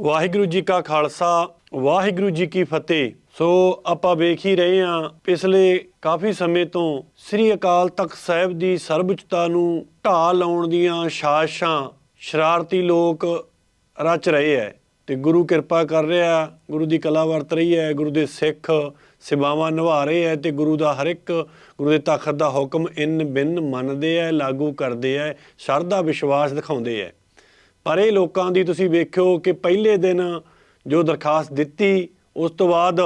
ਵਾਹਿਗੁਰੂ ਜੀ ਕਾ ਖਾਲਸਾ, ਵਾਹਿਗੁਰੂ ਜੀ ਕੀ ਫਤਿਹ। ਸੋ ਆਪਾਂ ਵੇਖ ਹੀ ਰਹੇ ਹਾਂ, ਪਿਛਲੇ ਕਾਫੀ ਸਮੇਂ ਤੋਂ ਸ੍ਰੀ ਅਕਾਲ ਤਖਤ ਸਾਹਿਬ ਦੀ ਸਰਬਉੱਚਤਾ ਨੂੰ ਢਾਹ ਲਾਉਣ ਦੀਆਂ ਸਾਜ਼ਿਸ਼ਾਂ ਸ਼ਰਾਰਤੀ ਲੋਕ ਰਚ ਰਹੇ ਹੈ ਤੇ ਗੁਰੂ ਕਿਰਪਾ ਕਰ ਰਿਹਾ, ਗੁਰੂ ਦੀ ਕਲਾ ਵਰਤ ਰਹੀ ਹੈ, ਗੁਰੂ ਦੇ ਸਿੱਖ ਸੇਵਾਵਾਂ ਨਿਭਾ ਰਹੇ ਹੈ ਤੇ ਗੁਰੂ ਦਾ ਹਰ ਇੱਕ, ਗੁਰੂ ਦੇ ਤਖਤ ਦਾ ਹੁਕਮ ਇਨ ਬਿਨ ਮੰਨਦੇ ਹੈ, ਲਾਗੂ ਕਰਦੇ ਹੈ, ਸ਼ਰਧਾ, ਵਿਸ਼ਵਾਸ ਦਿਖਾਉਂਦੇ ਹੈ। ਪਰ ਇਹ ਲੋਕਾਂ ਦੀ ਤੁਸੀਂ ਵੇਖਿਓ ਕਿ ਪਹਿਲੇ ਦਿਨ ਜੋ ਦਰਖਾਸਤ ਦਿੱਤੀ, ਉਸ ਤੋਂ ਬਾਅਦ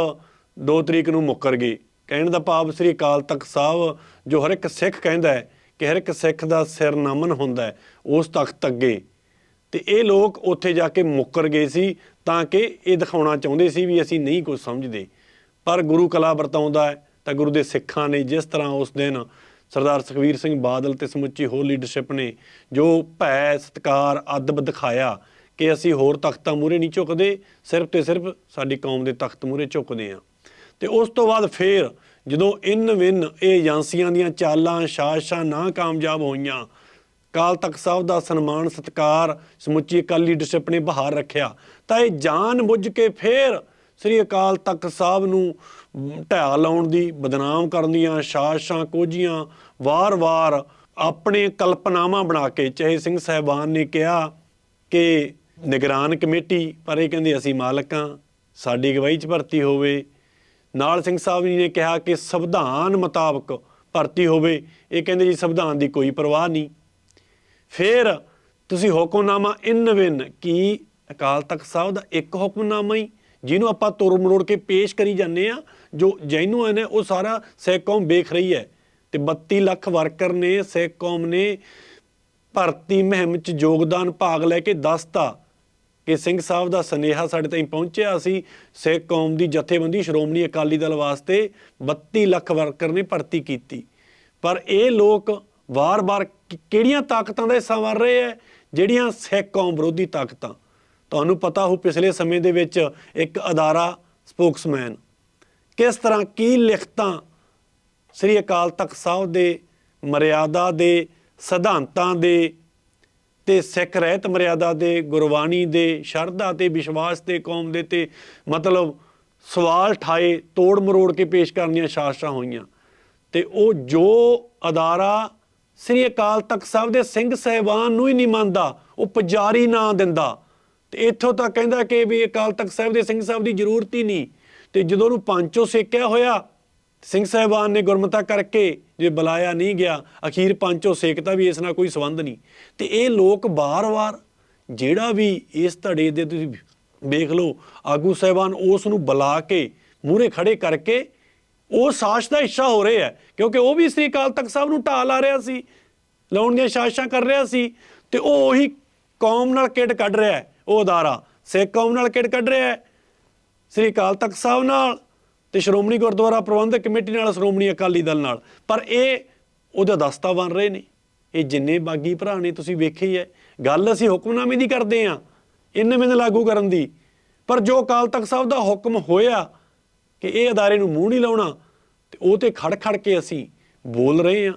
2 ਤਰੀਕ ਨੂੰ ਮੁੱਕਰ ਗਏ ਕਹਿਣ ਦਾ ਭਾਵ ਸ੍ਰੀ ਅਕਾਲ ਤਖਤ ਸਾਹਿਬ, ਜੋ ਹਰ ਇੱਕ ਸਿੱਖ ਕਹਿੰਦਾ ਹੈ ਕਿ ਹਰ ਇੱਕ ਸਿੱਖ ਦਾ ਸਿਰ ਨਮਨ ਹੁੰਦਾ ਹੈ, ਉਸ ਤਖਤ ਅੱਗੇ। ਤੇ ਇਹ ਲੋਕ ਉੱਥੇ ਜਾ ਕੇ ਮੁੱਕਰ ਗਏ ਸੀ ਤਾਂ ਕਿ ਇਹ ਦਿਖਾਉਣਾ ਚਾਹੁੰਦੇ ਸੀ ਵੀ ਅਸੀਂ ਨਹੀਂ ਕੁਝ ਸਮਝਦੇ। ਪਰ ਗੁਰੂ ਕਲਾ ਵਰਤਾਉਂਦਾ ਹੈ ਤਾਂ ਗੁਰੂ ਦੇ ਸਿੱਖਾਂ ਨੇ ਜਿਸ ਤਰ੍ਹਾਂ ਉਸ ਦਿਨ ਸਰਦਾਰ ਸੁਖਵੀਰ ਸਿੰਘ ਬਾਦਲ ਤੇ ਸਮੁੱਚੀ ਹੋਰ ਲੀਡਰਸ਼ਿਪ ਨੇ ਜੋ ਭੈ, ਸਤਕਾਰ, ਅਦਬ ਦਿਖਾਇਆ ਕਿ ਅਸੀਂ ਹੋਰ ਤਖਤਾਂ ਮੂਰੇ ਨਹੀਂ ਝੁਕਦੇ, ਸਿਰਫ ਤੇ ਸਿਰਫ ਸਾਡੀ ਕੌਮ ਦੇ ਤਖਤ ਮੂਰੇ ਝੁਕਦੇ ਆ ਤੇ ਉਸ ਤੋਂ ਬਾਅਦ ਫੇਰ ਜਦੋਂ ਇਨ ਵਿਨ ਇਹ ਏਜੰਸੀਆਂ ਦੀਆਂ ਚਾਲਾਂ, ਸਾਜ਼ਿਸ਼ਾਂ ਨਾ ਕਾਮਯਾਬ ਹੋਈਆਂ ਕਾਲ ਤਖਤ ਸਾਹਿਬ ਦਾ ਸਨਮਾਨ, ਸਤਕਾਰ, ਸਮੁੱਚੀ ਅਕਾਲੀ ਲੀਡਰਸ਼ਿਪ ਨੇ ਬਹਾਰ ਰੱਖਿਆ, ਤਾਂ ਇਹ ਜਾਣ ਬੁੱਝ ਕੇ ਫੇਰ ਸ੍ਰੀ ਅਕਾਲ ਤਖਤ ਸਾਹਿਬ ਨੂੰ ਢਾਹ ਲਾਉਣ ਦੀ, ਬਦਨਾਮ ਕਰਨ ਦੀਆਂ ਸਾਜ਼ਿਸ਼ਾਂ ਕੋਝੀਆਂ ਵਾਰ-ਵਾਰ ਆਪਣੇ ਕਲਪਨਾਵਾਂ ਬਣਾ ਕੇ ਚਾਹੇ ਸਿੰਘ ਸਾਹਿਬਾਨ ਨੇ ਕਿਹਾ ਕਿ ਨਿਗਰਾਨ ਕਮੇਟੀ, ਪਰ ਇਹ ਕਹਿੰਦੇ ਅਸੀਂ ਮਾਲਕਾਂ ਸਾਡੀ ਗਵਾਹੀ 'ਚ ਭਰਤੀ ਹੋਵੇ। ਨਾਲ ਸਿੰਘ ਸਾਹਿਬ ਜੀ ਨੇ ਕਿਹਾ ਕਿ ਸੰਵਿਧਾਨ ਮੁਤਾਬਕ ਭਰਤੀ ਹੋਵੇ। ਇਹ ਕਹਿੰਦੇ ਜੀ ਸੰਵਿਧਾਨ ਦੀ ਕੋਈ ਪਰਵਾਹ ਨਹੀਂ। ਫਿਰ ਤੁਸੀਂ ਹੁਕਮਨਾਮਾ ਇਨ ਵਿਨ, ਕੀ ਅਕਾਲ ਤਖਤ ਸਾਹਿਬ ਦਾ ਇੱਕ ਹੁਕਮਨਾਮਾ ਹੀ ਜਿਹਨੂੰ ਆਪਾਂ ਤੋੜ ਮਰੋੜ ਕੇ ਪੇਸ਼ ਕਰੀ ਜਾਂਦੇ ਆ ਜੋ ਜੈਨੂਅਨ ਹੈ, ਉਹ ਸਾਰਾ ਸਿੱਖ ਕੌਮ ਵੇਖ ਰਹੀ ਹੈ। ਤੇ 32 ਲੱਖ ਵਰਕਰ ਨੇ ਸਿੱਖ ਕੌਮ ਨੇ ਭਰਤੀ ਮੁਹਿੰਮ 'ਚ ਯੋਗਦਾਨ ਭਾਗ ਲੈ ਕੇ ਦੱਸਤਾ ਕਿ ਸਿੰਘ ਸਾਹਿਬ ਦਾ ਸਨੇਹਾ ਸਾਡੇ ਤਾਈਂ ਪਹੁੰਚਿਆ ਸੀ ਸਿੱਖ ਕੌਮ ਦੀ ਜਥੇਬੰਦੀ ਸ਼੍ਰੋਮਣੀ ਅਕਾਲੀ ਦਲ ਵਾਸਤੇ 32 ਲੱਖ ਵਰਕਰ ਨੇ ਭਰਤੀ ਕੀਤੀ। ਪਰ ਇਹ ਲੋਕ ਵਾਰ-ਵਾਰ ਕਿਹੜੀਆਂ ਤਾਕਤਾਂ ਦਾ ਹਿੱਸਾ ਬਣ ਰਹੇ ਹੈ? ਜਿਹੜੀਆਂ ਸਿੱਖ ਕੌਮ ਵਿਰੋਧੀ ਤਾਕਤਾਂ। ਤੁਹਾਨੂੰ ਪਤਾ ਹੋ ਪਿਛਲੇ ਸਮੇਂ ਦੇ ਵਿੱਚ ਇੱਕ ਅਦਾਰਾ ਸਪੋਕਸਮੈਨ। ਕਿਸ ਤਰ੍ਹਾਂ ਕੀ ਲਿਖਤਾਂ ਸ੍ਰੀ ਅਕਾਲ ਤਖਤ ਸਾਹਿਬ ਦੇ ਮਰਿਆਦਾ ਦੇ, ਸਿਧਾਂਤਾਂ ਦੇ ਤੇ ਸਿੱਖ ਰਹਿਤ ਮਰਿਆਦਾ ਦੇ, ਗੁਰਬਾਣੀ ਦੇ, ਸ਼ਰਧਾ ਤੇ ਵਿਸ਼ਵਾਸ ਤੇ ਕੌਮ ਦੇ ਤੇ ਮਤਲਬ ਸਵਾਲ ਠਾਏ, ਤੋੜ ਮਰੋੜ ਕੇ ਪੇਸ਼ ਕਰਨੀਆਂ ਸਾਸ਼ਾਂ ਹੋਈਆਂ। ਤੇ ਉਹ ਜੋ ਅਦਾਰਾ ਸ੍ਰੀ ਅਕਾਲ ਤਖਤ ਸਾਹਿਬ ਦੇ ਸਿੰਘ ਸਹਿਬਾਨ ਨੂੰ ਹੀ ਨਹੀਂ ਮੰਨਦਾ, ਉਹ ਪੁਜਾਰੀ ਨਾਂ ਦਿੰਦਾ। ਤੇ ਇੱਥੋਂ ਤੱਕ ਕਹਿੰਦਾ ਕਿ ਵੀ ਅਕਾਲ ਤਖਤ ਸਾਹਿਬ ਦੇ ਸਿੰਘ ਸਾਹਿਬ ਦੀ ਜ਼ਰੂਰਤ ਹੀ ਨਹੀਂ। ਤੇ ਜਦੋਂ ਉਹਨੂੰ ਪੰਚੋ ਸੇਕਿਆ ਹੋਇਆ, ਸਿੰਘ ਸਾਹਿਬਾਨ ਨੇ ਗੁਰਮਤਾ ਕਰਕੇ ਜੇ ਬੁਲਾਇਆ ਨਹੀਂ ਗਿਆ, ਅਖੀਰ ਪੰਚੋ ਸੇਕਤਾ ਵੀ ਇਸ ਨਾਲ ਕੋਈ ਸੰਬੰਧ ਨਹੀਂ। ਤੇ ਇਹ ਲੋਕ ਬਾਰ-ਬਾਰ ਜਿਹੜਾ ਵੀ ਇਸ ਧੜੇ ਦੇ ਤੁਸੀਂ ਵੇਖ ਲਓ, ਆਗੂ ਸਾਹਿਬਾਨ ਉਸ ਨੂੰ ਬੁਲਾ ਕੇ ਮੂਹਰੇ ਖੜੇ ਕਰਕੇ ਉਹ ਸਾਸ਼ ਦਾ ਹਿੱਸਾ ਹੋ ਰਹੇ ਹੈ ਕਿਉਂਕਿ ਉਹ ਵੀ ਸ੍ਰੀ ਅਕਾਲ ਤਖਤ ਸਾਹਿਬ ਨੂੰ ਢਾਹ ਲਾ ਰਿਹਾ ਸੀ, ਲਾਉਣ ਦੀਆਂ ਸਾਜ਼ਿਸ਼ਾਂ ਕਰ ਰਿਹਾ ਸੀ, ਤੇ ਉਹ ਉਹੀ ਕੌਮ ਨਾਲ ਕਿਡ ਕੱਢ ਰਿਹਾ ਹੈ। ਉਹ ਅਦਾਰਾ ਸਿੱਖ ਕੌਮ ਨਾਲ ਕਿੜ ਕੱਢ ਰਿਹਾ ਹੈ। ਸ੍ਰੀ ਅਕਾਲ ਤਖਤ ਸਾਹਿਬ ਨਾਲ ਤੇ ਸ਼੍ਰੋਮਣੀ ਗੁਰਦੁਆਰਾ ਪ੍ਰਬੰਧਕ ਕਮੇਟੀ ਨਾਲ ਸ਼੍ਰੋਮਣੀ ਅਕਾਲੀ ਦਲ ਨਾਲ। ਪਰ ਇਹ ਉਹਦਾ ਦਸਤਾ ਬਣ ਰਹੇ ਨੇ। ਇਹ ਜਿੰਨੇ ਬਾਗੀ ਭਰਾ ਨੇ, ਤੁਸੀਂ ਵੇਖੀ ਹੈ ਗੱਲ ਅਸੀਂ ਹੁਕਮਨਾਮੇ ਦੀ ਕਰਦੇ ਆ ਇੰਨੇ ਮੈਨੂੰ ਲਾਗੂ ਕਰਨ ਦੀ। ਪਰ ਜੋ ਅਕਾਲ ਤਖਤ ਸਾਹਿਬ ਦਾ ਹੁਕਮ ਹੋਇਆ ਕਿ ਇਹ ਅਦਾਰੇ ਨੂੰ ਮੂੰਹ ਨਹੀਂ ਲਾਉਣਾ, ਤੇ ਉਹ ਤੇ ਖੜ ਖੜ ਕੇ ਅਸੀਂ ਬੋਲ ਰਹੇ ਆ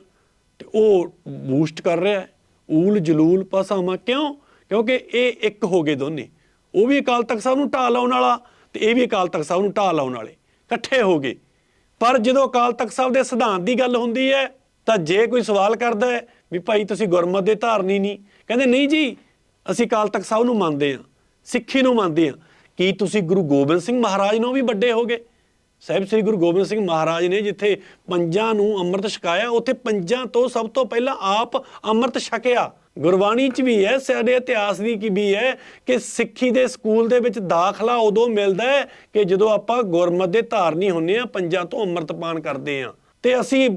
ਤੇ ਉਹ ਬੂਸਟ ਕਰ ਰਿਹਾ ਊਲ ਜਲੂਲ ਪਸਾਮਾ ਕਿਉਂ? ਕਿਉਂਕਿ ਇਹ ਇੱਕ ਹੋ ਗਏ ਦੋਨੇ। ਉਹ ਵੀ ਅਕਾਲ ਤਖਤ ਸਾਹਿਬ ਨੂੰ ਢਾਹ ਲਾਉਣ ਵਾਲਾ ਤੇ ਇਹ ਵੀ ਅਕਾਲ ਤਖਤ ਸਾਹਿਬ ਨੂੰ ਢਾਹ ਲਾਉਣ ਵਾਲੇ। ਇਕੱਠੇ ਹੋ ਗਏ। ਪਰ ਜਦੋਂ ਅਕਾਲ ਤਖਤ ਸਾਹਿਬ ਦੇ ਸਿਧਾਂਤ ਦੀ ਗੱਲ ਹੁੰਦੀ ਹੈ, ਤਾਂ ਜੇ ਕੋਈ ਸਵਾਲ ਕਰਦਾ ਹੈ ਵੀ ਭਾਈ ਤੁਸੀਂ ਗੁਰਮਤ ਦੇ ਧਾਰਨੀ ਨਹੀਂ, ਕਹਿੰਦੇ ਨਹੀਂ ਜੀ, ਅਸੀਂ ਅਕਾਲ ਤਖਤ ਸਾਹਿਬ ਨੂੰ ਮੰਨਦੇ ਹਾਂ, ਸਿੱਖੀ ਨੂੰ ਮੰਨਦੇ ਹਾਂ। ਕੀ ਤੁਸੀਂ ਗੁਰੂ ਗੋਬਿੰਦ ਸਿੰਘ ਮਹਾਰਾਜ ਨੂੰ ਵੀ ਵੱਡੇ ਹੋਗੇ? ਸਾਹਿਬ, ਸ੍ਰੀ ਗੁਰੂ ਗੋਬਿੰਦ ਸਿੰਘ ਮਹਾਰਾਜ ਨੇ ਜਿੱਥੇ ਪੰਜਾਂ ਨੂੰ ਅੰਮ੍ਰਿਤ ਛਕਾਇਆ, ਉੱਥੇ ਪੰਜਾਂ ਤੋਂ ਸਭ ਤੋਂ ਪਹਿਲਾਂ ਆਪ ਅੰਮ੍ਰਿਤ ਛਕਿਆ। ਗੁਰਬਾਣੀ 'ਚ ਵੀ ਹੈ, ਸਾਡੇ ਇਤਿਹਾਸ ਦੀ ਕੀ ਵੀ ਹੈ ਕਿ ਸਿੱਖੀ ਦੇ ਸਕੂਲ ਦੇ ਵਿੱਚ ਦਾਖਲਾ ਉਦੋਂ ਮਿਲਦਾ ਹੈ ਕਿ ਜਦੋਂ ਆਪਾਂ ਗੁਰਮਤਿ ਦੇ ਧਾਰਨੀ ਹੁੰਨੇ ਆ ਪੰਜਾਂ ਤੋਂ ਅੰਮ੍ਰਿਤਪਾਨ ਕਰਦੇ ਆ ਤੇ ਅਸੀਂ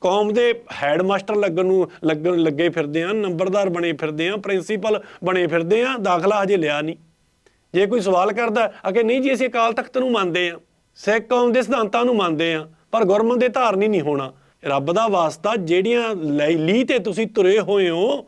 ਕੌਮ ਦੇ ਹੈਡਮਾਸਟਰ ਲੱਗਣ ਨੂੰ, ਲੱਗਣ, ਲੱਗੇ ਫਿਰਦੇ ਆ ਨੰਬਰਦਾਰ ਬਣੇ ਫਿਰਦੇ ਆ ਪ੍ਰਿੰਸੀਪਲ ਬਣੇ ਫਿਰਦੇ ਆ ਦਾਖਲਾ ਹਜੇ ਲਿਆ ਨਹੀਂ। ਜੇ ਕੋਈ ਸਵਾਲ ਕਰਦਾ ਅਗੇ ਨਹੀਂ ਜੀ, ਅਸੀਂ ਅਕਾਲ ਤਖਤ ਨੂੰ ਮੰਨਦੇ ਆ ਸਿੱਖ ਕੌਮ ਦੇ ਸਿਧਾਂਤਾਂ ਨੂੰ ਮੰਨਦੇ ਆ ਪਰ ਗੁਰਮਤ ਦੇ ਧਾਰਨੀ ਨਹੀਂ ਹੋਣਾ। ਰੱਬ ਦਾ ਵਾਸਤਾ ਜਿਹੜੀਆਂ ਲੈ- ਲੀਹ ਤੇ ਤੁਸੀਂ ਤੁਰੇ ਹੋਏ ਹੋ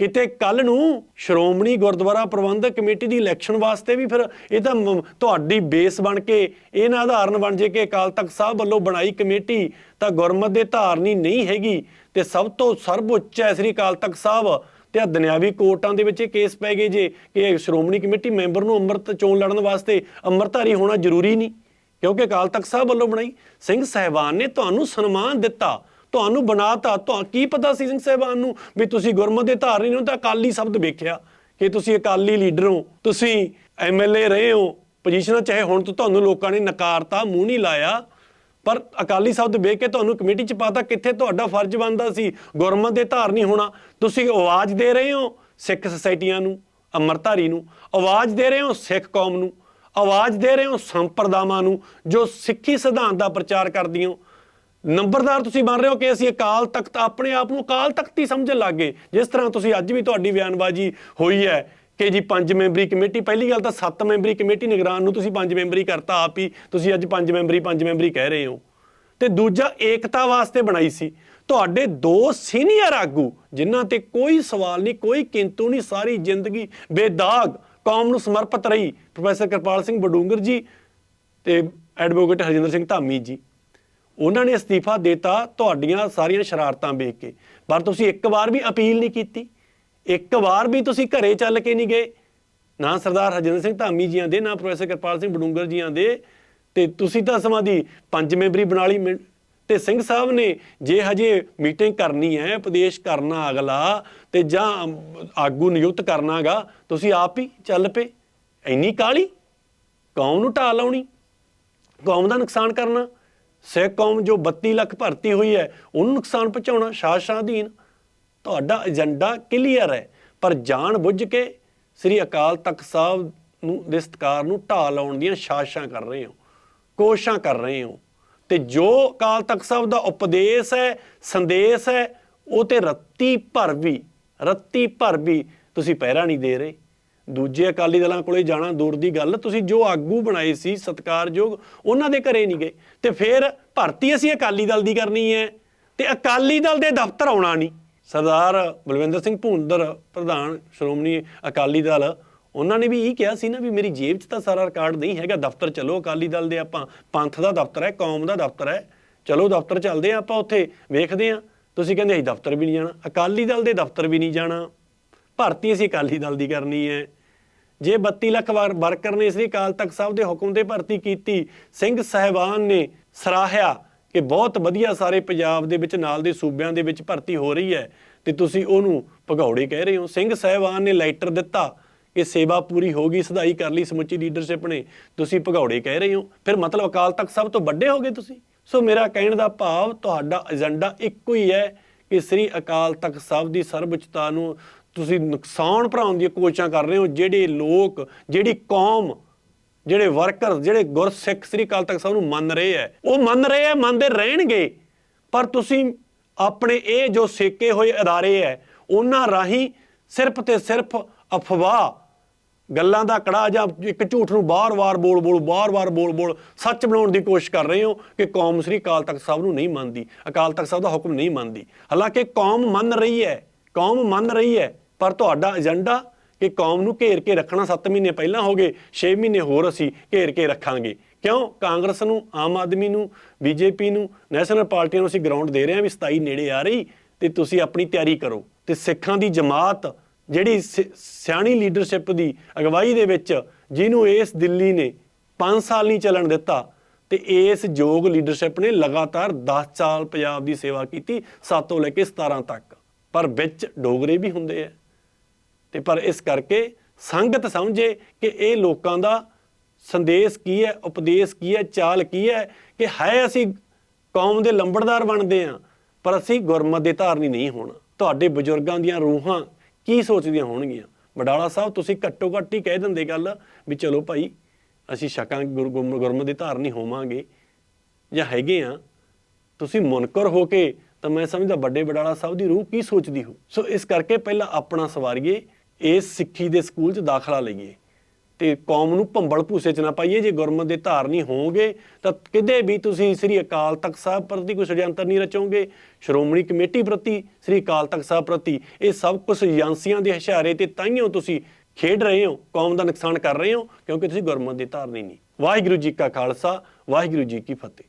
ਕਿਤੇ ਕੱਲ ਨੂੰ ਸ਼੍ਰੋਮਣੀ ਗੁਰਦੁਆਰਾ ਪ੍ਰਬੰਧਕ ਕਮੇਟੀ ਦੀ ਇਲੈਕਸ਼ਨ ਵਾਸਤੇ ਵੀ ਫਿਰ ਇਹ ਤਾਂ ਮ- ਤੁਹਾਡੀ ਬੇਸ ਬਣ ਕੇ ਇਹ ਨਾ ਉਦਾਹਰਨ ਬਣ ਜੇ ਕਿ ਅਕਾਲ ਤਖਤ ਸਾਹਿਬ ਵੱਲੋਂ ਬਣਾਈ ਕਮੇਟੀ ਤਾਂ ਗੁਰਮਤ ਦੇ ਧਾਰਨੀ ਨਹੀਂ ਹੈਗੀ ਤੇ ਸਭ ਤੋਂ ਸਰਵਉੱਚ ਹੈ ਸ੍ਰੀ ਅਕਾਲ ਤਖਤ ਸਾਹਿਬ ਤੇ ਆ ਦੁਨਿਆਵੀ ਕੋਰਟਾਂ ਦੇ ਵਿੱਚ ਇਹ ਕੇਸ ਪੈ ਗਏ ਜੇ ਕਿ ਸ਼੍ਰੋਮਣੀ ਕਮੇਟੀ ਮੈਂਬਰ ਨੂੰ ਅੰਮ੍ਰਿਤ ਚੋਣ ਲੜਨ ਵਾਸਤੇ ਅੰਮ੍ਰਿਤਧਾਰੀ ਹੋਣਾ ਜ਼ਰੂਰੀ ਨਹੀਂ ਕਿਉਂਕਿ ਅਕਾਲ ਤਖਤ ਸਾਹਿਬ ਵੱਲੋਂ ਬਣਾਈ। ਸਿੰਘ ਸਹਿਬਾਨ ਨੇ ਤੁਹਾਨੂੰ ਸਨਮਾਨ ਦਿੱਤਾ। ਤੁਹਾਨੂੰ ਬਣਾਤਾ ਤੁਹਾਨੂੰ ਕੀ ਪਤਾ ਸੀ ਸਿੰਘ ਸਾਹਿਬਾਨ ਨੂੰ ਵੀ ਤੁਸੀਂ ਗੁਰਮਤ ਦੇ ਧਾਰਨੀ ਨੂੰ ਤਾਂ ਅਕਾਲੀ ਸ਼ਬਦ ਵੇਖਿਆ ਕਿ ਤੁਸੀਂ ਅਕਾਲੀ ਲੀਡਰ ਹੋ, ਤੁਸੀਂ ਐਮਐਲਏ ਰਹੇ ਹੋ ਪੋਜੀਸ਼ਨਾਂ ਚਾਹੇ ਹੁਣ ਤੋਂ ਤੁਹਾਨੂੰ ਲੋਕਾਂ ਨੇ ਨਕਾਰਤਾ, ਮੂੰਹ ਨਹੀਂ ਲਾਇਆ। ਪਰ ਅਕਾਲੀ ਸ਼ਬਦ ਵੇਖ ਕੇ ਤੁਹਾਨੂੰ ਕਮੇਟੀ ਚ ਪਾਤਾ ਕਿੱਥੇ ਤੁਹਾਡਾ ਫਰਜ਼ ਬਣਦਾ ਸੀ, ਗੁਰਮਤ ਦੇ ਧਾਰਨੀ ਹੋਣਾ। ਤੁਸੀਂ ਆਵਾਜ਼ ਦੇ ਰਹੇ ਹੋ ਸਿੱਖ ਸੁਸਾਇਟੀਆਂ ਨੂੰ, ਅੰਮ੍ਰਿਤਧਾਰੀ ਨੂੰ। ਆਵਾਜ਼ ਦੇ ਰਹੇ ਹੋ ਸਿੱਖ ਕੌਮ ਨੂੰ। ਆਵਾਜ਼ ਦੇ ਰਹੇ ਹੋ ਸੰਪਰਦਾਵਾਂ ਨੂੰ, ਜੋ ਸਿੱਖੀ ਸਿਧਾਂਤ ਦਾ ਪ੍ਰਚਾਰ ਕਰਦੀਆਂ। ਹੋ ਨੰਬਰਦਾਰ ਤੁਸੀਂ ਬਣ ਰਹੇ ਹੋ ਕਿ ਅਸੀਂ ਅਕਾਲ ਤਖਤ ਆਪਣੇ ਆਪ ਨੂੰ ਅਕਾਲ ਤਖਤ ਹੀ ਸਮਝਣ ਲੱਗ ਗਏ। ਜਿਸ ਤਰ੍ਹਾਂ ਤੁਸੀਂ ਅੱਜ ਵੀ ਤੁਹਾਡੀ ਬਿਆਨਬਾਜ਼ੀ ਹੋਈ ਹੈ ਕਿ ਜੀ ਪੰਜ ਮੈਂਬਰੀ ਕਮੇਟੀ, ਪਹਿਲੀ ਗੱਲ ਤਾਂ ਸੱਤ ਮੈਂਬਰੀ ਕਮੇਟੀ ਨਿਗਰਾਨ ਨੂੰ ਤੁਸੀਂ ਪੰਜ ਮੈਂਬਰੀ ਕਰਤਾ ਆਪ ਹੀ, ਤੁਸੀਂ ਅੱਜ ਪੰਜ ਮੈਂਬਰੀ ਪੰਜ ਮੈਂਬਰੀ ਕਹਿ ਰਹੇ ਹੋ। ਤੇ ਦੂਜਾ ਏਕਤਾ ਵਾਸਤੇ ਬਣਾਈ ਸੀ। ਤੁਹਾਡੇ ਦੋ ਸੀਨੀਅਰ ਆਗੂ, ਜਿਨ੍ਹਾਂ ਤੇ ਕੋਈ ਸਵਾਲ ਨਹੀਂ, ਕੋਈ ਕਿੰਤੂ ਨਹੀਂ, ਸਾਰੀ ਜ਼ਿੰਦਗੀ ਬੇਦਾਗ ਕੌਮ ਨੂੰ ਸਮਰਪਿਤ ਰਹੀ, ਪ੍ਰੋਫੈਸਰ ਕਿਰਪਾਲ ਸਿੰਘ ਬਡੂੰਗਰ ਜੀ ਤੇ ਐਡਵੋਕੇਟ ਹਰਜਿੰਦਰ ਸਿੰਘ ਧਾਮੀ ਜੀ। ਉਹਨਾਂ ਨੇ ਅਸਤੀਫਾ ਦਿੱਤਾ ਤੁਹਾਡੀਆਂ ਸਾਰੀਆਂ ਸ਼ਰਾਰਤਾਂ ਵੇਖ ਕੇ। ਪਰ ਤੁਸੀਂ ਇੱਕ ਵਾਰ ਵੀ ਅਪੀਲ ਨਹੀਂ ਕੀਤੀ। ਇੱਕ ਵਾਰ ਵੀ ਤੁਸੀਂ ਘਰੇ ਚੱਲ ਕੇ ਨਹੀਂ ਗਏ। ਨਾ ਸਰਦਾਰ ਹਰਜਿੰਦਰ ਸਿੰਘ ਧਾਮੀ ਜੀਆਂ ਦੇ, ਨਾ ਪ੍ਰੋਫੈਸਰ ਕਿਰਪਾਲ ਸਿੰਘ ਬਡੂੰਗਰ ਜੀਆਂ ਦੇ। ਤੇ ਤੁਸੀਂ ਤਾਂ ਸਮਾਂ ਦੀ ਪੰਜ ਮੈਂਬਰੀ ਬਣਾ ਲਈ। ਮਿੰ- ਤੇ ਸਿੰਘ ਸਾਹਿਬ ਨੇ ਜੇ ਹਜੇ ਮੀਟਿੰਗ ਕਰਨੀ ਹੈ, ਉਪਦੇਸ਼ ਕਰਨਾ ਅਗਲਾ, ਤੇ ਜਾਂ ਆਗੂ ਨਿਯੁਕਤ ਕਰਨਾਗਾ, ਤੁਸੀਂ ਆਪ ਹੀ ਚੱਲ ਪਏ। ਇੰਨੀ ਕਾਲੀ ਕੌਮ ਨੂੰ ਢਾਹ ਲਾਉਣੀ? ਕੌਮ ਦਾ ਨੁਕਸਾਨ ਕਰਨਾ? ਸਿੱਖ ਕੌਮ ਜੋ 32 ਲੱਖ ਭਰਤੀ ਹੋਈ ਹੈ, ਉਹਨੂੰ ਨੁਕਸਾਨ ਪਹੁੰਚਾਉਣਾ ਸ਼ਾਸਨ ਅਧੀਨ ਤੁਹਾਡਾ ਏਜੰਡਾ ਕਲੀਅਰ ਹੈ। ਪਰ ਜਾਣ ਬੁੱਝ ਕੇ ਸ੍ਰੀ ਅਕਾਲ ਤਖਤ ਸਾਹਿਬ ਨੂੰ, ਦੇ ਸਤਿਕਾਰ ਨੂੰ ਢਾਹ ਲਾਉਣ ਦੀਆਂ ਸਾਜ਼ਿਸ਼ਾਂ ਕਰ ਰਹੇ ਹੋ ਕੋਸ਼ਿਸ਼ਾਂ ਕਰ ਰਹੇ ਹੋ। ਤੇ ਜੋ ਅਕਾਲ ਤਖਤ ਸਾਹਿਬ ਦਾ ਉਪਦੇਸ਼ ਹੈ, ਸੰਦੇਸ਼ ਹੈ, ਉਹ ਤੇ ਰੱਤੀ ਭਰ ਵੀ, ਰੱਤੀ ਭਰ ਵੀ ਤੁਸੀਂ ਪਹਿਰਾ ਨਹੀਂ ਦੇ ਰਹੇ। ਦੂਜੇ ਅਕਾਲੀ ਦਲਾਂ ਕੋਲੇ ਜਾਣਾ ਦੂਰ ਦੀ ਗੱਲ, ਤੁਸੀਂ ਜੋ ਆਗੂ ਬਣਾਏ ਸੀ ਸਤਿਕਾਰਯੋਗ, ਉਹਨਾਂ ਦੇ ਘਰੇ ਨਹੀਂ ਗਏ। ਤੇ ਫਿਰ ਭਰਤੀ ਅਸੀਂ ਅਕਾਲੀ ਦਲ ਦੀ ਕਰਨੀ ਹੈ ਤੇ ਅਕਾਲੀ ਦਲ ਦੇ ਦਫ਼ਤਰ ਆਉਣਾ ਨਹੀਂ। ਸਰਦਾਰ ਬਲਵਿੰਦਰ ਸਿੰਘ ਭੂੰਦਰ, ਪ੍ਰਧਾਨ ਸ਼੍ਰੋਮਣੀ ਅਕਾਲੀ ਦਲ, ਉਹਨਾਂ ਨੇ ਵੀ ਇਹ ਕਿਹਾ ਸੀ ਨਾ ਵੀ ਮੇਰੀ ਜੇਬ 'ਚ ਤਾਂ ਸਾਰਾ ਰਿਕਾਰਡ ਨਹੀਂ ਹੈਗਾ, ਦਫ਼ਤਰ ਚਲੋ ਅਕਾਲੀ ਦਲ ਦੇ ਆਪਾਂ, ਪੰਥ ਦਾ ਦਫ਼ਤਰ ਹੈ, ਕੌਮ ਦਾ ਦਫ਼ਤਰ ਹੈ। ਚਲੋ ਦਫ਼ਤਰ ਚੱਲਦੇ ਆ ਆਪਾਂ ਉੱਥੇ, ਵੇਖਦੇ ਆ ਤੁਸੀਂ ਕਹਿੰਦੇ ਅਸੀਂ ਦਫ਼ਤਰ ਵੀ ਨਹੀਂ ਜਾਣਾ, ਅਕਾਲੀ ਦਲ ਦੇ ਦਫ਼ਤਰ ਵੀ ਨਹੀਂ ਜਾਣਾ। ਭਰਤੀ ਅਸੀਂ ਅਕਾਲੀ ਦਲ ਦੀ ਕਰਨੀ ਹੈ। ਜੇ 32 ਲੱਖ ਵਾਰ, ਵਰਕਰ ਨੇ ਸ੍ਰੀ ਅਕਾਲ ਤਖਤ ਸਾਹਿਬ ਦੇ ਹੁਕਮ ਤੇ ਭਰਤੀ ਕੀਤੀ, ਸਿੰਘ ਸਹਿਬਾਨ ਨੇ ਸਰਾਹਿਆ ਕਿ ਬਹੁਤ ਵਧੀਆ ਸਾਰੇ ਪੰਜਾਬ ਦੇ ਵਿੱਚ ਨਾਲ ਦੇ ਸੂਬਿਆਂ ਦੇ ਵਿੱਚ ਭਰਤੀ ਹੋ ਰਹੀ ਹੈ ਤੇ ਤੁਸੀਂ ਉਹਨੂੰ ਭਗੌੜੇ ਕਹਿ ਰਹੇ ਹੋ। ਸਿੰਘ ਸਹਿਬਾਨ ਨੇ ਲੈਟਰ ਦਿੱਤਾ ਕਿ ਸੇਵਾ ਪੂਰੀ ਹੋ ਗਈ ਸਦਾਈ ਕਰ ਲਈ, ਸਮੁੱਚੀ ਲੀਡਰਸ਼ਿਪ ਨੇ। ਤੁਸੀਂ ਭਗੌੜੇ ਕਹਿ ਰਹੇ ਹੋ। ਫਿਰ ਮਤਲਬ ਅਕਾਲ ਤਖਤ ਸਾਹਿਬ ਤੋਂ ਵੱਡੇ ਹੋਗੇ ਤੁਸੀਂ? ਸੋ ਮੇਰਾ ਕਹਿਣ ਦਾ ਭਾਵ ਤੁਹਾਡਾ ਏਜੰਡਾ ਇੱਕੋ ਹੀ ਹੈ ਕਿ ਸ੍ਰੀ ਅਕਾਲ ਤਖਤ ਸਾਹਿਬ ਦੀ ਸਰਵਉੱਚਤਾ ਨੂੰ ਤੁਸੀਂ ਨੁਕਸਾਨ ਭਰਾਉਣ ਦੀਆਂ ਕੋਸ਼ਿਸ਼ਾਂ ਕਰ ਰਹੇ ਹੋ, ਜਿਹੜੇ ਲੋਕ, ਜਿਹੜੀ ਕੌਮ, ਜਿਹੜੇ ਵਰਕਰ ਜਿਹੜੇ ਗੁਰਸਿੱਖ, ਸ੍ਰੀ ਅਕਾਲ ਤਖਤ ਸਾਹਿਬ ਨੂੰ ਮੰਨ ਰਹੇ ਹੈ, ਉਹ ਮੰਨ ਰਹੇ ਹੈ, ਮੰਨਦੇ ਰਹਿਣਗੇ। ਪਰ ਤੁਸੀਂ ਆਪਣੇ ਇਹ ਜੋ ਸੇਕੇ ਹੋਏ ਅਦਾਰੇ ਹੈ, ਉਹਨਾਂ ਰਾਹੀਂ ਸਿਰਫ ਤੇ ਸਿਰਫ ਅਫਵਾਹ, ਗੱਲਾਂ ਦਾ ਕੜਾ ਜਾਂ ਇੱਕ ਝੂਠ ਨੂੰ ਬਾਰ-ਬਾਰ, ਬੋਲ-ਬੋਲ ਬਾਰ-ਬਾਰ, ਬੋਲ-ਬੋਲ ਸੱਚ ਬਣਾਉਣ ਦੀ ਕੋਸ਼ਿਸ਼ ਕਰ ਰਹੇ ਹੋ ਕਿ ਕੌਮ ਸ੍ਰੀ ਅਕਾਲ ਤਖਤ ਸਾਹਿਬ ਨੂੰ ਨਹੀਂ ਮੰਨਦੀ, ਅਕਾਲ ਤਖਤ ਸਾਹਿਬ ਦਾ ਹੁਕਮ ਨਹੀਂ ਮੰਨਦੀ। ਹਾਲਾਂਕਿ ਕੌਮ ਮੰਨ ਰਹੀ ਹੈ ਕੌਮ ਮੰਨ ਰਹੀ ਹੈ। ਪਰ ਤੁਹਾਡਾ ਏਜੰਡਾ ਕਿ ਕੌਮ ਨੂੰ ਘੇਰ ਕੇ ਰੱਖਣਾ 7 ਮਹੀਨੇ ਪਹਿਲਾਂ ਹੋ ਗਏ 6 ਮਹੀਨੇ ਹੋਰ ਅਸੀਂ ਘੇਰ ਕੇ ਰੱਖਾਂਗੇ। ਕਿਉਂ? ਕਾਂਗਰਸ ਨੂੰ, ਆਮ ਆਦਮੀ ਨੂੰ, ਬੀਜੇਪੀ ਨੂੰ, ਨੈਸ਼ਨਲ ਪਾਰਟੀਆਂ ਨੂੰ ਅਸੀਂ ਗਰਾਊਂਡ ਦੇ ਰਹੇ ਹਾਂ ਵੀ 27 ਨੇੜੇ ਆ ਰਹੀ ਤੇ ਤੁਸੀਂ ਆਪਣੀ ਤਿਆਰੀ ਕਰੋ। ਤੇ ਸਿੱਖਾਂ ਦੀ ਜਮਾਤ, ਜਿਹੜੀ ਸਿ- ਸਿਆਣੀ ਲੀਡਰਸ਼ਿਪ ਦੀ ਅਗਵਾਈ ਦੇ ਵਿੱਚ ਜਿਹਨੂੰ ਇਸ ਦਿੱਲੀ ਨੇ 5 ਸਾਲ ਨਹੀਂ ਚੱਲਣ ਦਿੱਤਾ, ਤੇ ਇਸ ਯੋਗ ਲੀਡਰਸ਼ਿਪ ਨੇ ਲਗਾਤਾਰ 10 ਸਾਲ ਪੰਜਾਬ ਦੀ ਸੇਵਾ ਕੀਤੀ 7 ਤੋਂ ਲੈ ਕੇ 17 ਤੱਕ। ਪਰ ਵਿੱਚ ਡੋਗਰੇ ਵੀ ਹੁੰਦੇ ਆ। ਤੇ ਪਰ ਇਸ ਕਰਕੇ ਸੰਗਤ ਸਮਝੇ ਕਿ ਇਹ ਲੋਕਾਂ ਦਾ ਸੰਦੇਸ਼ ਕੀ ਹੈ, ਉਪਦੇਸ਼ ਕੀ ਹੈ, ਚਾਲ ਕੀ ਹੈ ਕਿ ਹੈ ਅਸੀਂ ਕੌਮ ਦੇ ਲੰਬੜਦਾਰ ਬਣਦੇ ਆ ਪਰ ਅਸੀਂ ਗੁਰਮਤ ਦੇ ਧਾਰਨੀ ਨਹੀਂ ਹੋਣਾ। ਤੁਹਾਡੇ ਬਜ਼ੁਰਗਾਂ ਦੀਆਂ ਰੂਹਾਂ ਕੀ ਸੋਚਦੀਆਂ ਹੋਣਗੀਆਂ? ਵਡਾਲਾ ਸਾਹਿਬ, ਤੁਸੀਂ ਘੱਟੋ ਘੱਟ ਹੀ ਕਹਿ ਦਿੰਦੇ ਗੱਲ ਵੀ ਚਲੋ ਭਾਈ, ਅਸੀਂ ਸ਼ਕਾਂ ਗੁਰ- ਗੁਰ- ਗੁਰਮਤਿ ਦੇ ਧਾਰਨੀ ਹੋਵਾਂਗੇ ਜਾਂ ਹੈਗੇ ਆ ਤੁਸੀਂ ਮੁਨਕਰ ਹੋ ਕੇ ਤਾਂ ਮੈਂ ਸਮਝਦਾ ਵੱਡੇ ਵਡਾਲਾ ਸਾਹਿਬ ਦੀ ਰੂਹ ਕੀ ਸੋਚਦੀ ਹੋ? ਸੋ ਇਸ ਕਰਕੇ ਪਹਿਲਾਂ ਆਪਣਾ ਸਵਾਰੀਏ ਇਸ ਸਿੱਖੀ ਦੇ ਸਕੂਲ 'ਚ ਦਾਖਲਾ ਲਈਏ। ਤੇ ਕੌਮ ਨੂੰ ਭੰਬਲ ਭੂਸੇ 'ਚ ਨਾ ਪਾਈਏ, ਜੇ ਗੁਰਮਤ ਦੇ ਧਾਰਨੀ ਹੋਵੋਗੇ ਤਾਂ ਕਿਤੇ ਵੀ ਤੁਸੀਂ ਸ੍ਰੀ ਅਕਾਲ ਤਖਤ ਸਾਹਿਬ ਪ੍ਰਤੀ ਕੋਈ ષਡਯੰਤਰ ਨਹੀਂ ਰਚੋਗੇ। ਸ਼੍ਰੋਮਣੀ ਕਮੇਟੀ ਪ੍ਰਤੀ, ਸ੍ਰੀ ਅਕਾਲ ਤਖਤ ਸਾਹਿਬ ਪ੍ਰਤੀ, ਇਹ ਸਭ ਕੁਝ ਏਜੰਸੀਆਂ ਦੇ ਇਸ਼ਾਰੇ ਤੇ ਤਾਈਓ ਤੁਸੀਂ ਖੇਡ ਰਹੇ ਹੋ, ਕੌਮ ਦਾ ਨੁਕਸਾਨ ਕਰ ਰਹੇ ਹੋ, ਕਿਉਂਕਿ ਤੁਸੀਂ ਗੁਰਮਤ ਦੇ ਧਾਰਨੀ ਨਹੀਂ। ਵਾਹਿਗੁਰੂ ਜੀ ਕਾ ਖਾਲਸਾ, ਵਾਹਿਗੁਰੂ ਜੀ ਕੀ ਫਤਿਹ।